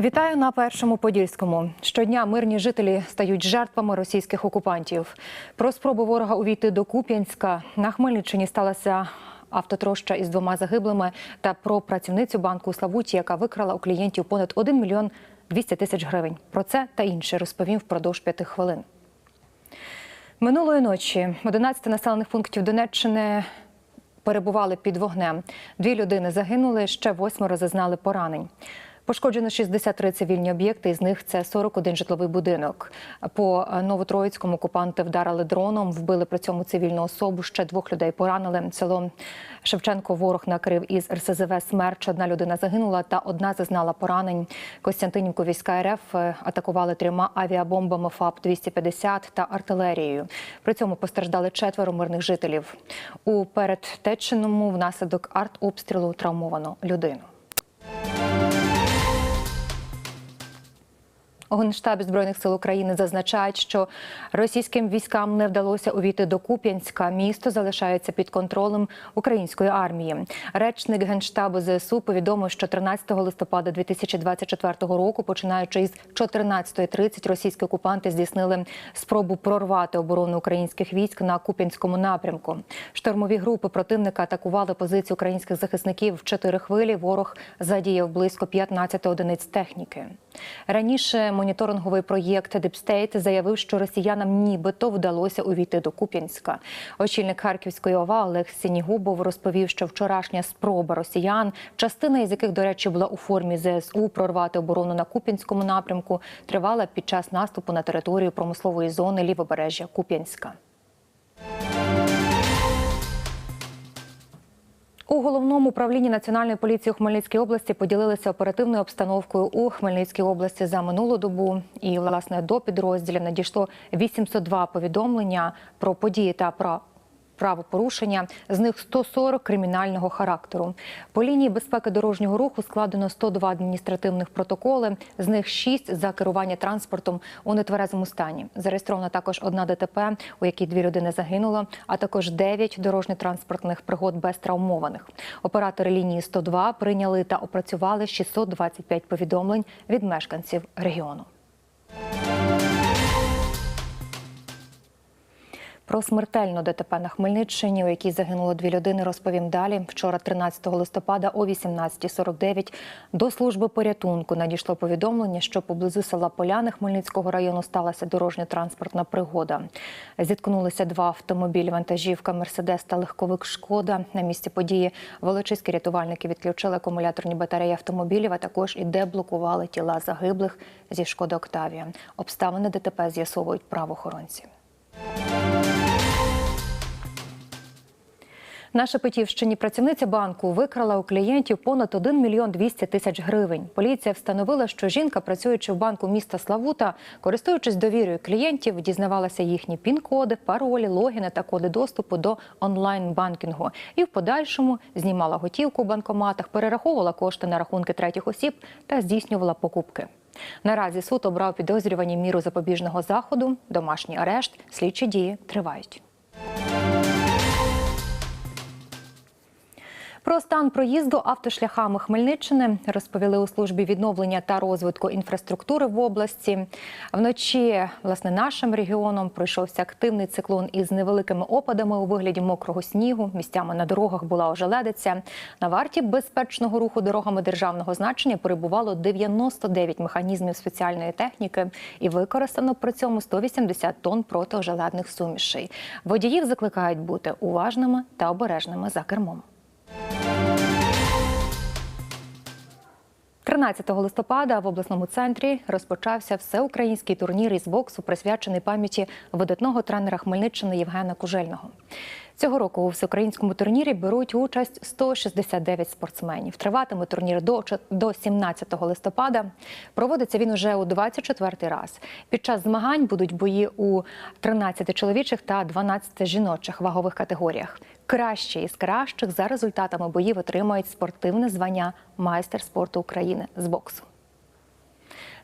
Вітаю на першому подільському. Щодня мирні жителі стають жертвами російських окупантів. Про спробу ворога увійти до Куп'янська на Хмельниччині сталася автотроща із двома загиблими та про працівницю банку Славуті, яка викрала у клієнтів понад 1 мільйон 200 тисяч гривень. Про це та інше розповім впродовж п'яти хвилин. Минулої ночі 11 населених пунктів Донеччини перебували під вогнем. Дві людини загинули, ще восьмеро зазнали поранень. Пошкоджено 63 цивільні об'єкти, із них це 41 житловий будинок. По Новотроїцькому окупанти вдарили дроном, вбили при цьому цивільну особу. Ще двох людей поранили. Село Шевченко ворог накрив із РСЗВ «Смерч». Одна людина загинула та одна зазнала поранень. Костянтинівку війська РФ атакували трьома авіабомбами ФАП-250 та артилерією. При цьому постраждали четверо мирних жителів. У Передтеченому внаслідок артобстрілу травмовано людину. Генштабі збройних сил України зазначають, що російським військам не вдалося увійти до Куп'янська. Місто залишається під контролем української армії. Речник генштабу ЗСУ повідомив, що 13 листопада 2024 року, починаючи із 14.30, російські окупанти здійснили спробу прорвати оборону українських військ на Куп'янському напрямку. Штурмові групи противника атакували позиції українських захисників в чотири хвилі. Ворог задіяв близько 15 одиниць техніки. Раніше моніторинговий проєкт Дипстейт заявив, що росіянам нібито вдалося увійти до Куп'янська. Очільник Харківської ОВА Олег Сінігубов розповів, що вчорашня спроба росіян, частина із яких, до речі, була у формі ЗСУ, прорвати оборону на Куп'янському напрямку, тривала під час наступу на територію промислової зони лівобережжя Куп'янська. У головному управлінні національної поліції у Хмельницькій області поділилися оперативною обстановкою у Хмельницькій області за минулу добу. І власне до підрозділів надійшло 802 повідомлення про події та про правопорушення. З них 140 кримінального характеру. По лінії безпеки дорожнього руху складено 102 адміністративних протоколи. З них 6 за керування транспортом у нетверезому стані. Зареєстрована також одна ДТП, у якій дві людини загинуло, а також 9 дорожньо-транспортних пригод без травмованих. Оператори лінії 102 прийняли та опрацювали 625 повідомлень від мешканців регіону. Про смертельну ДТП на Хмельниччині, у якій загинуло дві людини, розповім далі. Вчора, 13 листопада, о 18.49 до служби порятунку надійшло повідомлення, що поблизу села Поляни Хмельницького району сталася дорожньо-транспортна пригода. Зіткнулися два автомобілі: вантажівка Мерседес та легковик Шкода. На місці події волочиські рятувальники відключили акумуляторні батареї автомобілів, а також і деблокували тіла загиблих зі Шкода Октавія. Обставини ДТП з'ясовують правоохоронці. На Шепетівщині працівниця банку викрала у клієнтів понад 1 мільйон 200 тисяч гривень. Поліція встановила, що жінка, працюючи в банку міста Славута, користуючись довірою клієнтів, дізнавалася їхні пін-коди, паролі, логіни та коди доступу до онлайн-банкінгу. І в подальшому знімала готівку в банкоматах, перераховувала кошти на рахунки третіх осіб та здійснювала покупки. Наразі суд обрав підозрювані міру запобіжного заходу, домашній арешт, слідчі дії тривають. Про стан проїзду автошляхами Хмельниччини розповіли у службі відновлення та розвитку інфраструктури в області. Вночі, власне, нашим регіоном пройшовся активний циклон із невеликими опадами у вигляді мокрого снігу. Місцями на дорогах була ожеледиця. На варті безпечного руху дорогами державного значення перебувало 99 механізмів спеціальної техніки і використано при цьому 180 тонн протиожеледних сумішей. Водіїв закликають бути уважними та обережними за кермом. 13 листопада в обласному центрі розпочався всеукраїнський турнір із боксу, присвячений пам'яті видатного тренера Хмельниччини Євгена Кужельного. Цього року у всеукраїнському турнірі беруть участь 169 спортсменів. Триватиме турнір до, до 17 листопада. Проводиться він уже у 24-й раз. Під час змагань будуть бої у 13 чоловічих та 12 жіночих вагових категоріях. Кращі із кращих за результатами боїв отримають спортивне звання майстер спорту України з боксу.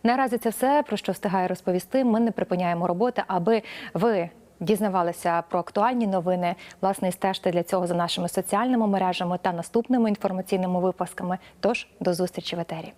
Наразі це все про що встигає розповісти. Ми не припиняємо роботи, аби ви дізнавалися про актуальні новини. Власне, стежте для цього за нашими соціальними мережами та наступними інформаційними випусками. Тож до зустрічі в етері.